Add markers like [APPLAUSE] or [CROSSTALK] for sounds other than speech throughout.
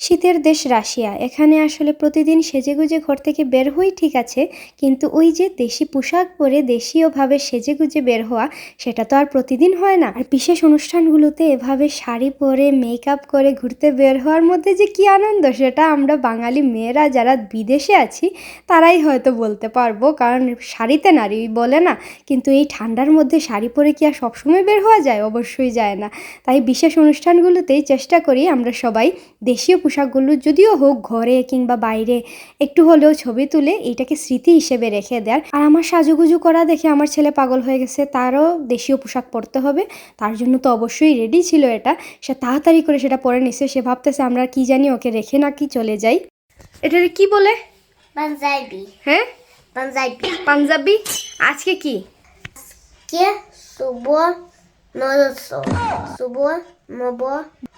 শীতের দেশ রাশিয়া। এখানে আসলে প্রতিদিন সেজেগুজে ঘর থেকে বের হই ঠিক আছে, কিন্তু ওই যে দেশি পোশাক পরে দেশীয়ভাবে সেজেগুজে বের হওয়া, সেটা তো আর প্রতিদিন হয় না। আর বিশেষ অনুষ্ঠানগুলোতে এভাবে শাড়ি পরে, মেকআপ করে ঘুরতে বের হওয়ার মধ্যে যে কি আনন্দ, সেটা আমরা বাঙালি মেয়েরা যারা বিদেশে আছি, তারাই হয়তো বলতে পারব। কারণ শাড়িতে নারী বলে না, কিন্তু এই ঠান্ডার মধ্যে শাড়ি পরে কি আর সবসময় বের হওয়া যায়? অবশ্যই যায় না। তাই বিশেষ অনুষ্ঠানগুলোতেই চেষ্টা করি আমরা সবাই দেশীয় পোশাকগুলো যদিও হোক ঘরে কিংবা বাইরে একটু হলেও ছবি তুলে এইটাকে স্মৃতি হিসেবে রেখে দেয় আর আমার সাজুগুজু করা দেখে আমার ছেলে পাগল হয়ে গেছে তারও দেশীয় পোশাক পরতে হবে। তার জন্য তো অবশ্যই রেডি ছিল এটা। সে তাড়াতাড়ি করে সেটা পরে নিছে। সে ভাবতেছে আমরা কি জানি ওকে রেখে নাকি চলে যাই। এটা কি বলে? পাঞ্জাবি। হ্যাঁ? পাঞ্জাবি। পাঞ্জাবি? আজকে কি? আজকে শুভ নব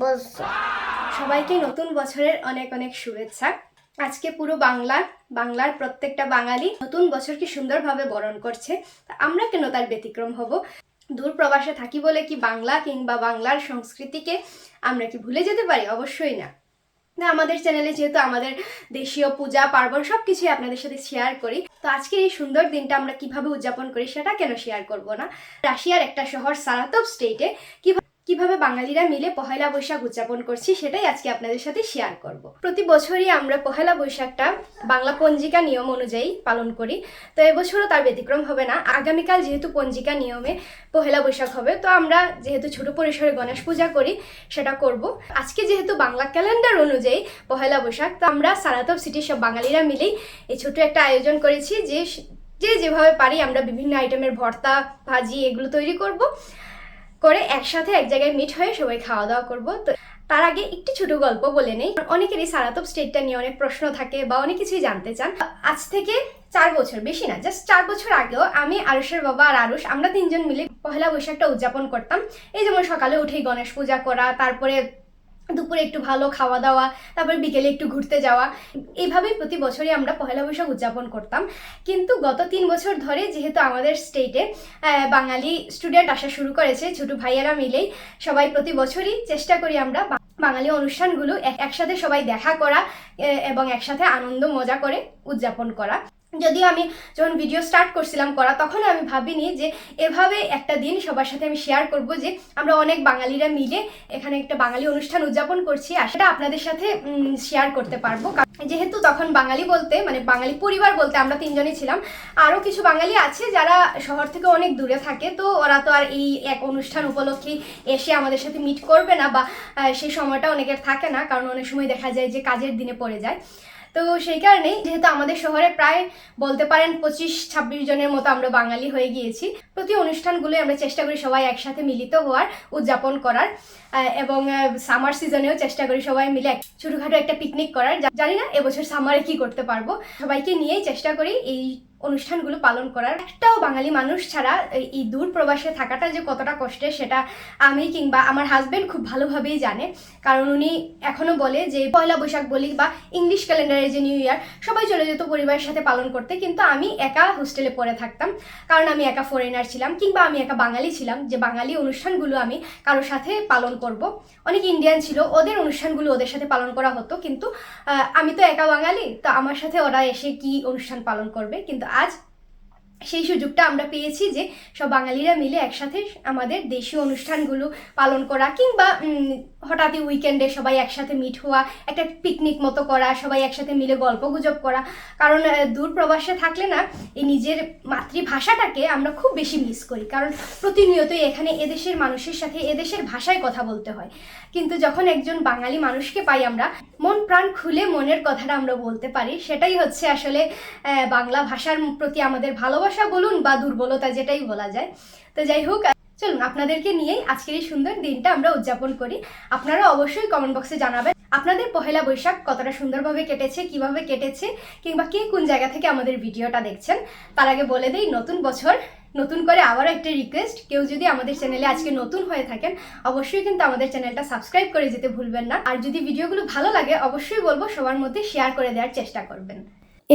বর্ষ সবাইকে নতুন বছরের অনেক অনেক শুভেচ্ছা। আজকে পুরো বাংলা, বাংলার প্রত্যেকটা বাঙালি নতুন বছরকে সুন্দরভাবে বরণ করছে। আমরা কেন তার ব্যতিক্রম হব? দূর প্রবাসে থাকি বলে কি বাংলা কিংবা বাংলার সংস্কৃতিকে আমরা কি ভুলে যেতে পারি? অবশ্যই না। না, আমাদের চ্যানেলে যেহেতু আমাদের দেশীয় পূজা, পার্বণ সব কিছুই আপনাদের সাথে শেয়ার করি, তো আজকের এই সুন্দর দিনটা আমরা কীভাবে উদযাপন করি সেটা কেন শেয়ার করব না? রাশিয়ার একটা শহর সারাতভ স্টেটে কীভাবে কীভাবে বাঙালিরা মিলে পহেলা বৈশাখ উদযাপন করছি সেটাই আজকে আপনাদের সাথে শেয়ার করব। প্রতি বছরই আমরা পহেলা বৈশাখটা বাংলা পঞ্জিকা নিয়ম অনুযায়ী পালন করি। তো এবছরও তার ব্যতিক্রম হবে না। আগামীকাল যেহেতু পঞ্জিকা নিয়মে পহেলা বৈশাখ হবে, তো আমরা যেহেতু ছোট পরিসরে গণেশ পূজা করি, সেটা করব। আজকে যেহেতু বাংলা ক্যালেন্ডার অনুযায়ী পহেলা বৈশাখ, তো আমরা সারাতব সিটির সব বাঙালিরা মিলেই এই ছোট একটা আয়োজন করেছি যে যে যেভাবে পারি আমরা বিভিন্ন আইটেমের ভর্তা, ভাজি এগুলো তৈরি করব। করে একসাথে এক জায়গায় মিট হয়ে সবাই খাওয়া দাওয়া করব। তো তার আগে একটি ছোট গল্প বলে নেই। অনেকেরই সারাতপ স্টেটটা নিয়ে অনেক প্রশ্ন থাকে বা অনেক কিছুই জানতে চান। আজ থেকে চার বছর, বেশি না জাস্ট চার বছর আগেও আমি আরুষের বাবা আর আরুষ, আমরা তিনজন মিলে পহেলা বৈশাখটা উদযাপন করতাম। এই যেমন সকালে উঠেই গণেশ পূজা করা, তারপরে দুপুরে একটু ভালো খাওয়া দাওয়া, তারপরে বিকেলে একটু ঘুরতে যাওয়া এইভাবেই প্রতি বছরই আমরা পহেলা বৈশাখ উদযাপন করতাম। কিন্তু গত তিন বছর ধরে যেহেতু আমাদের স্টেটে বাঙালি স্টুডেন্ট আসা শুরু করেছে, ছোট ভাইয়েরা মিলেই সবাই প্রতি বছরই চেষ্টা করি আমরা বাঙালি অনুষ্ঠানগুলো এক- একসাথে সবাই দেখা করা এবং একসাথে আনন্দ মজা করে উদযাপন করা। যদিও আমি যখন ভিডিও স্টার্ট করছিলাম করা তখন আমি ভাবিনি যে এভাবে একটা দিন সবার সাথে আমি শেয়ার করব যে আমরা অনেক বাঙালিরা মিলে এখানে একটা বাঙালি অনুষ্ঠান উদযাপন করছি আর সেটা আপনাদের সাথে শেয়ার করতে পারব। যেহেতু তখন বাঙালি বলতে মানে বাঙালি পরিবার বলতে আমরা তিনজনই ছিলাম আরও কিছু বাঙালি আছে যারা শহর থেকে অনেক দূরে থাকে, তো ওরা তো আর এই এক অনুষ্ঠান উপলক্ষে এসে আমাদের সাথে মিট করবে না বা সেই সময়টা অনেকের থাকে না, কারণ অনেক সময় দেখা যায় যে কাজের দিনে পড়ে যায়। তো সেই কারণেই যেহেতু আমাদের শহরে প্রায় বলতে পারেন পঁচিশ, ছাব্বিশ জনের মতো আমরা বাঙালি হয়ে গিয়েছি, প্রতি অনুষ্ঠানগুলো আমরা চেষ্টা করি সবাই একসাথে মিলিত হওয়ার, উদযাপন করার এবং সামার সিজনেও চেষ্টা করি সবাই মিলে ছোটোখাটো একটা পিকনিক করার। জানি না এবছর সামারে কি করতে পারব। সবাইকে নিয়েই চেষ্টা করি এই অনুষ্ঠানগুলো পালন করার। একটাও বাঙালি মানুষ ছাড়া এই- দূর প্রবাসে থাকাটা যে কতটা কষ্টের সেটা আমি কিংবা আমার হাজবেন্ড খুব ভালোভাবেই জানে। কারণ উনি এখনও বলে যে, পয়লা বৈশাখ বলি বা ইংলিশ ক্যালেন্ডারে যে নিউ ইয়ার সবাই চলে যেত পরিবারের সাথে পালন করতে, কিন্তু আমি একা হোস্টেলে পড়ে থাকতাম। কারণ আমি একা ফরেনার ছিলাম, কিংবা আমি একা বাঙালি ছিলাম, যে বাঙালি অনুষ্ঠানগুলো আমি কারোর সাথে পালন করব। অনেক ইন্ডিয়ান ছিল, ওদের অনুষ্ঠানগুলো ওদের সাথে পালন করা হতো, কিন্তু আমি তো একা বাঙালি, তো আমার সাথে ওরা এসে কি অনুষ্ঠান পালন করবে? কিন্তু আজ সেই সুযোগটা আমরা পেয়েছি যে সব বাঙালিরা মিলে একসাথে আমাদের দেশীয় অনুষ্ঠানগুলো পালন করা কিংবা হঠাৎই উইকেন্ডে সবাই একসাথে মিট হওয়া, একটা পিকনিক মতো করা, সবাই একসাথে মিলে গল্প গুজব করা। কারণ দূর প্রবাসে থাকলে না, এই নিজের মাতৃভাষাটাকে আমরা খুব বেশি মিস করি। কারণ প্রতিনিয়তই এখানে এদেশের মানুষের সাথে এদেশের ভাষায় কথা বলতে হয়। কিন্তু যখন একজন বাঙালি মানুষকে পাই আমরা, মন প্রাণ খুলে মনের কথাটা আমরা বলতে পারি। সেটাই হচ্ছে আসলে বাংলা ভাষার প্রতি আমাদের ভালোবাসা বলুন বা দুর্বলতা যেটাই বলা যায়। তো যাই হোক চলুন, আপনাদেরকে নিয়েই আজকের এই সুন্দর দিনটা আমরা উদযাপন করি। আপনারা অবশ্যই কমেন্ট বক্সে জানাবেন, আপনাদের পহেলা বৈশাখ কতটা সুন্দরভাবে কেটেছে, কীভাবে কেটেছে, কিংবা কে কোন জায়গা থেকে আমাদের ভিডিওটা দেখছেন, তার আগে বলে দেই, নতুন বছর, নতুন করে আবারও একটা রিকোয়েস্ট কেউ যদি আমাদের চ্যানেলে আজকে নতুন হয়ে থাকেন, অবশ্যই কিন্তু আমাদের চ্যানেলটা সাবস্ক্রাইব করে যেতে ভুলবেন না। আর যদি ভিডিওগুলো ভালো লাগে, অবশ্যই বলব, সবার মধ্যে শেয়ার করে দেওয়ার চেষ্টা করবেন।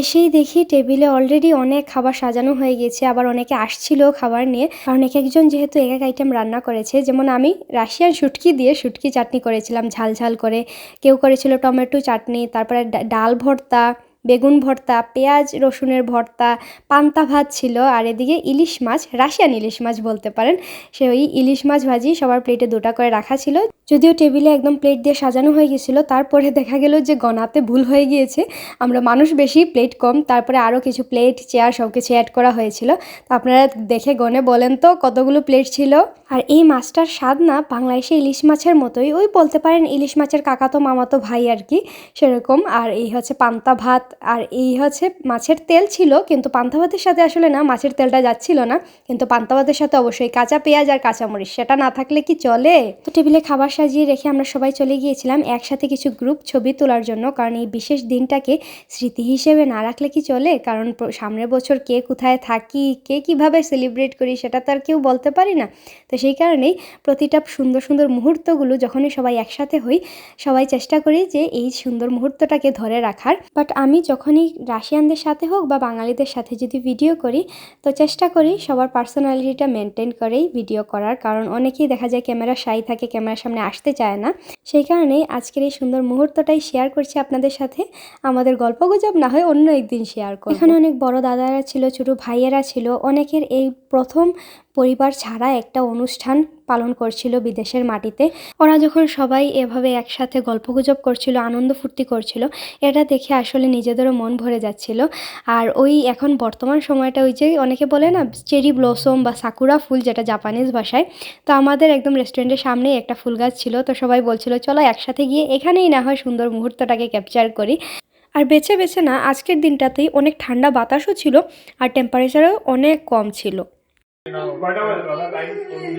এসেই দেখি টেবিলে অলরেডি অনেক খাবার সাজানো হয়ে গেছে আবার অনেকে আসছিল খাবার নিয়ে। কারণ এক একজন যেহেতু এক এক আইটেম রান্না করেছে, যেমন আমি রাশিয়ান শুটকি দিয়ে শুটকি চাটনি করেছিলাম ঝাল ঝাল করে। কেউ করেছিল টমেটো চাটনি, তারপরে ডাল ভর্তা বেগুন ভর্তা, পেঁয়াজ, রসুনের ভর্তা, পান্তা ভাত ছিল, আর এদিকে ইলিশ মাছ, রাশিয়ান ইলিশ মাছ বলতে পারেন। সে ওই ইলিশ মাছ ভাজি সবার প্লেটে দুটা করে রাখা ছিল। যদিও টেবিলে একদম প্লেট দিয়ে সাজানো হয়ে গেছিল, তারপরে দেখা গেল যে গনাতে ভুল হয়ে গিয়েছে। আমরা মানুষ বেশি, প্লেট কম, তারপরে আরও কিছু প্লেট, চেয়ার সব কিছু অ্যাড করা হয়েছিল। তো আপনারা দেখে গনে বলেন তো, কতগুলো প্লেট ছিল? আর এই মাছটার স্বাদ না, বাংলাদেশে ইলিশ মাছের মতোই। ওই বলতে পারেন ইলিশ মাছের কাকাতো, মামাতো ভাই আর কি, সেরকম। আর এই হচ্ছে পান্তা ভাত আর এই হচ্ছে মাছের তেল ছিল, কিন্তু পান্তা ভাতের সাথে আসলে না, মাছের তেলটা যাচ্ছিল না। কিন্তু পান্তা ভাতের সাথে অবশ্যই কাঁচা পেঁয়াজ আর কাঁচামরিচ, সেটা না থাকলে কি চলে? তো টেবিলে খাবার সাজিয়ে রেখে আমরা সবাই চলে গিয়েছিলাম একসাথে কিছু গ্রুপ ছবি তোলার জন্য, কারণ এই বিশেষ দিনটাকে স্মৃতি হিসেবে না রাখলে কি চলে? কারণ সামনের বছর কে কোথায় থাকি, কে কীভাবে সেলিব্রেট করি, সেটা তো আর কেউ বলতে পারি না। তো সেই কারণেই প্রতিটা সুন্দর সুন্দর মুহূর্তগুলো যখনই সবাই একসাথে হই, সবাই চেষ্টা করি যে এই সুন্দর মুহূর্তটাকে ধরে রাখার। বাট আমি যখনই রাশিয়ানদের সাথে হোক বা বাঙালিদের সাথে যদি ভিডিও করি, তো চেষ্টা করি সবার পার্সোনালিটিটা মেনটেন করেই ভিডিও করার। কারণ অনেকেই দেখা যায় ক্যামেরা শাই থাকে ক্যামেরার সামনে আসতে চায় না। সেই কারণেই আজকের এই সুন্দর মুহূর্তটাই শেয়ার করছি আপনাদের সাথে। আমাদের গল্পগুজব না হয় অন্য একদিন শেয়ার করব। এখানে অনেক বড় দাদারা ছিল, ছোট ভাইয়েরা ছিল। অনেকের এই প্রথম পরিবার ছাড়া একটা অনুষ্ঠান পালন করছিল বিদেশের মাটিতে। ওরা যখন সবাই এভাবে একসাথে গল্পগুজব করছিল, আনন্দ ফুর্তি করছিল, এটা দেখে আসলে নিজেদেরও মন ভরে যাচ্ছিল। আর ওই এখন বর্তমান সময়টা ওই যে অনেকে বলে না, চেরি ব্লসম বা সাকুরা ফুল যেটা জাপানিজ ভাষায়, তো আমাদের একদম রেস্টুরেন্টের সামনেই একটা ফুল গাছ ছিল, তো সবাই বলছিল, চলো একসাথে গিয়ে এখানেই না হয় সুন্দর মুহূর্তটাকে ক্যাপচার করি। আর বেছে বেছে না, আজকের দিনটাতেই অনেক ঠান্ডা বাতাসও ছিল, আর টেম্পারেচারও অনেক কম ছিল।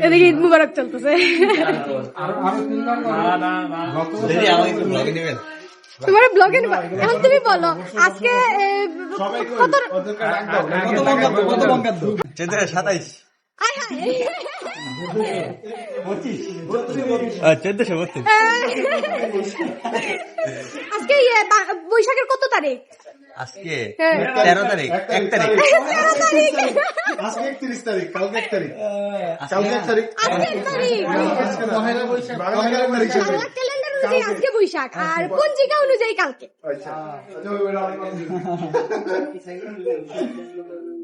এদিকে ঈদ মুবারক চলতেছে। তোমার ব্লগে এখন তুমি বলো আজকে কত সাতাইশ। আজকে বৈশাখের কত তারিখ? আজকে হ্যাঁ। তেরো তারিখ এক তারিখ। আজকে একত্রিশ তারিখ। কালকে এক তারিখ। কালকে এক তারিখ। আজকে এক তারিখ। আজকে পহেলা বৈশাখ। আজকে আর পঞ্জিকা অনুযায়ী কালকে? [LAUGHS]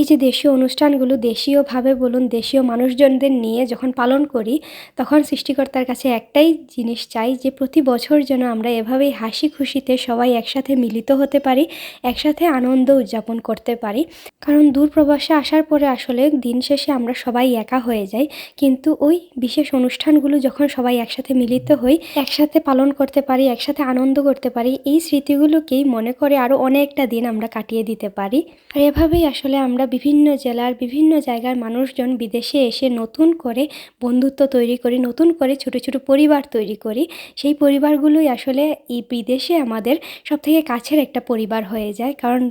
এই যে দেশীয় অনুষ্ঠানগুলো দেশীয়ভাবে বলুন, দেশীয় মানুষজনদের নিয়ে যখন পালন করি, তখন সৃষ্টিকর্তার কাছে একটাই জিনিস চাই যে প্রতি বছর যেন আমরা এভাবেই হাসি খুশিতে সবাই একসাথে মিলিত হতে পারি, একসাথে আনন্দ উদযাপন করতে পারি। কারণ দূর প্রবাসে আসার পরে আসলে দিন শেষে আমরা সবাই একা হয়ে যাই, কিন্তু ওই বিশেষ অনুষ্ঠানগুলো যখন সবাই একসাথে মিলিত হই, একসাথে পালন করতে পারি, একসাথে আনন্দ করতে পারি, এই স্মৃতিগুলোকেই মনে করে আরও অনেকটা দিন আমরা কাটিয়ে দিতে পারি। আর এভাবেই আসলে আমরা বিভিন্ন জেলার বিভিন্ন জায়গার মানুষজন বিদেশে এসে নতুন করে বন্ধুত্ব তৈরি করি, নতুন করে ছোট ছোট পরিবার তৈরি করি। সেই পরিবারগুলোই আসলে এই বিদেশে আমাদের সবথেকে কাছের একটা পরিবার হয়ে যায়। কারণ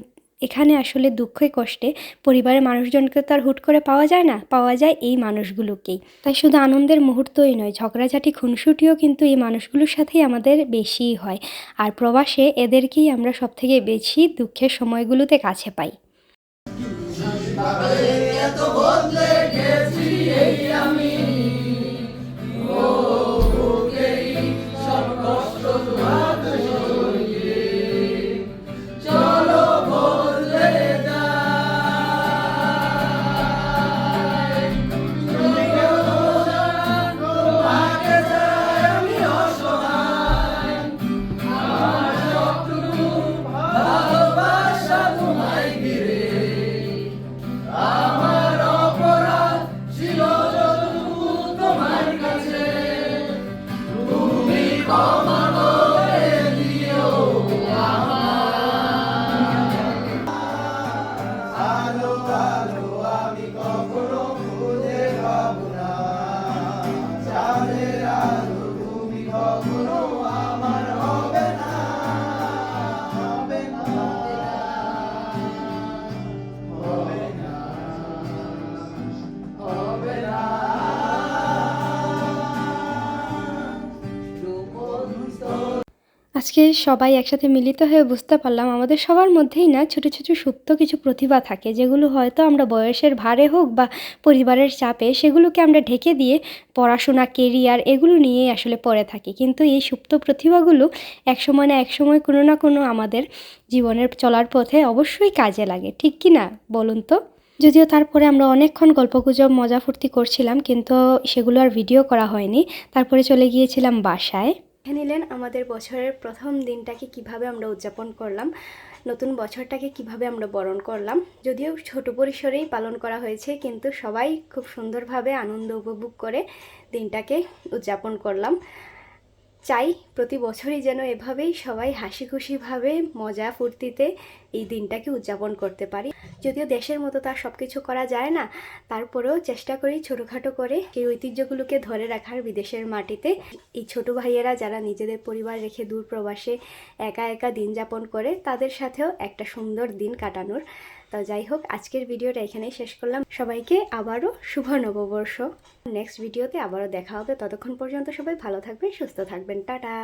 এখানে আসলে দুঃখে কষ্টে পরিবারের মানুষজনকে তো আর হুট করে পাওয়া যায় না, পাওয়া যায় এই মানুষগুলোকেই। তাই শুধু আনন্দের মুহূর্তই নয়, ঝগড়াঝাটি, খুনসুটিও কিন্তু এই মানুষগুলোর সাথেই আমাদের বেশিই হয়। আর প্রবাসে এদেরকেই আমরা সবথেকে বেশি দুঃখের সময়গুলোতে কাছে পাই। বাঙালির এত বদলে আজকে সবাই একসাথে মিলিত হয়ে বুঝতে পারলাম, আমাদের সবার মধ্যেই না ছোট ছোট সুপ্ত কিছু প্রতিভা থাকে, যেগুলো হয়তো আমরা বয়সের ভারে হোক বা পরিবারের চাপে সেগুলোকে আমরা ঢেকে দিয়ে পড়াশোনা কেরিয়ার এগুলো নিয়েই আসলে পড়ে থাকি। কিন্তু এই সুপ্ত প্রতিভাগুলো এক সময় না এক সময় কোনো না কোনো আমাদের জীবনের চলার পথে অবশ্যই কাজে লাগে, ঠিক কি না? বলুন তো। যদিও তারপরে আমরা অনেকক্ষণ গল্পগুজব মজা ফুর্তি করছিলাম, কিন্তু সেগুলো আর ভিডিও করা হয়নি। তারপরে চলে গিয়েছিলাম বাসায়। দেখে নিলেন আমাদের বছরের প্রথম দিনটাকে কীভাবে আমরা উদযাপন করলাম, নতুন বছরটাকে কীভাবে আমরা বরণ করলাম। যদিও ছোট পরিসরেই পালন করা হয়েছে, কিন্তু সবাই খুব সুন্দরভাবে আনন্দ উপভোগ করে দিনটাকে উদযাপন করলাম। চাই প্রতি বছরই যেন এভাবেই সবাই হাসি খুশিভাবে মজা ফুর্তিতে এই দিনটাকে উদযাপন করতে পারি। যদিও দেশের মতো তার সব কিছু করা যায় না, তারপরেও চেষ্টা করি ছোটোখাটো করে সেই ঐতিহ্যগুলোকে ধরে রাখার বিদেশের মাটিতে। এই ছোট ভাইয়েরা যারা নিজেদের পরিবার রেখে দূর প্রবাসে একা একা দিন যাপন করে, তাদের সাথেও একটা সুন্দর দিন কাটানোর তো যাই হোক, আজকের ভিডিওটা এখানেই শেষ করলাম। সবাইকে আবারও শুভ নববর্ষ। নেক্সট ভিডিওতে আবারও দেখা হবে। ততক্ষণ পর্যন্ত সবাই ভালো থাকবেন, সুস্থ থাকবেন। টাটা!